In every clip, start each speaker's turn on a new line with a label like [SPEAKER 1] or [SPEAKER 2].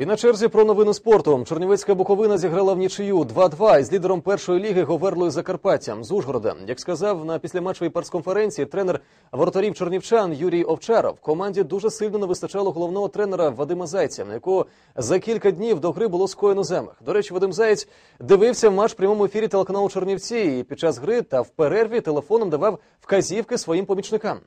[SPEAKER 1] І на черзі про новини спорту. Чернівецька Буковина зіграла в нічию 2-2 із лідером першої ліги Говерлою Закарпаттям з Ужгорода. Як сказав на післяматчевій прес-конференції тренер воротарів чернівчан Юрій Овчаров, команді дуже сильно не вистачало головного тренера Вадима Зайця, на якого за кілька днів до гри було скоєно замах. До речі, Вадим Заєць дивився матч в прямому ефірі телеканалу Чернівці і під час гри та в перерві телефоном давав вказівки своїм помічникам.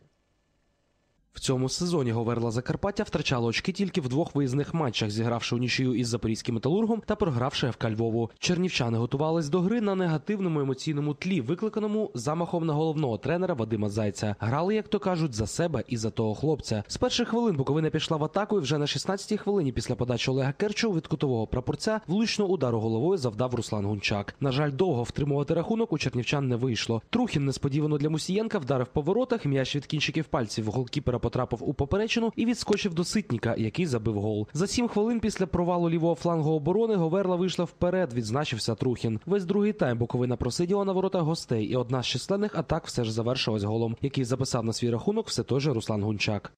[SPEAKER 2] В цьому сезоні Говерла Закарпаття втрачало очки тільки в двох виїзних матчах, зігравши у нічию із запорізьким металургом та програвши ФК Львову. Чернівчани готувались до гри на негативному емоційному тлі, викликаному замахом на головного тренера Вадима Зайця. Грали, як то кажуть, за себе і за того хлопця. З перших хвилин Буковина пішла в атаку, і вже на 16-й хвилині після подачі Олега Керчу від кутового прапорця влучно удару головою завдав Руслан Гунчак. На жаль, довго втримувати рахунок у чернівчан не вийшло. Трухін несподівано для Мусієнка вдарив по воротах. М'яч від кінчиків пальців голкіпера потрапив у поперечину і відскочив до ситніка, який забив гол. За сім хвилин після провалу лівого флангу оборони Говерла вийшла вперед. Відзначився Трухін. Весь другий тайм Буковина просиділа на воротах гостей, і одна з численних атак все ж завершилась голом, який записав на свій рахунок все той же Руслан Гунчак.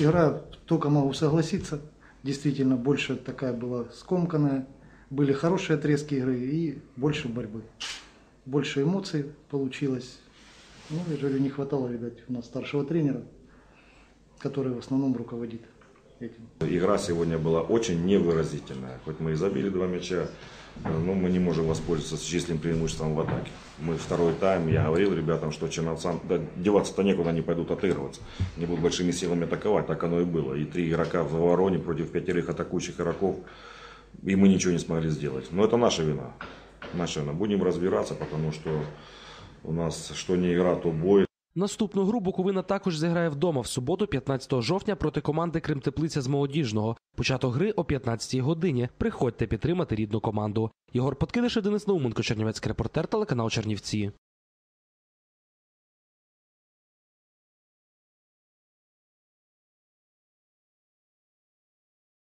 [SPEAKER 3] Игра, только могу согласиться, действительно больше такая была скомканная. Были хорошие отрезки игры и больше борьбы. Больше эмоций получилось. Ну, я же говорю, не хватало, видать, у нас старшего тренера, Который в основном руководит этим.
[SPEAKER 4] Игра сегодня была очень невыразительная. Хоть мы и забили два мяча, э, но мы не можем воспользоваться численным преимуществом в атаке. Мы второй тайм, я говорил ребятам, что черновцам да, деваться-то некуда, они пойдут отыгрываться. Не будут большими силами атаковать, так оно и было. И три игрока в обороне против пятерых атакующих игроков, и мы ничего не смогли сделать. Но это наша вина. Наша вина. Будем разбираться, потому что у нас что не игра, то бой.
[SPEAKER 2] Наступну гру Буковина також зіграє вдома в суботу, 15 жовтня, проти команди Кримтеплиця з молодіжного. Початок гри о 15 годині. Приходьте підтримати рідну команду. Єгор Подкидиш Денис Науменко, Чернівецький репортер, телеканал Чернівці.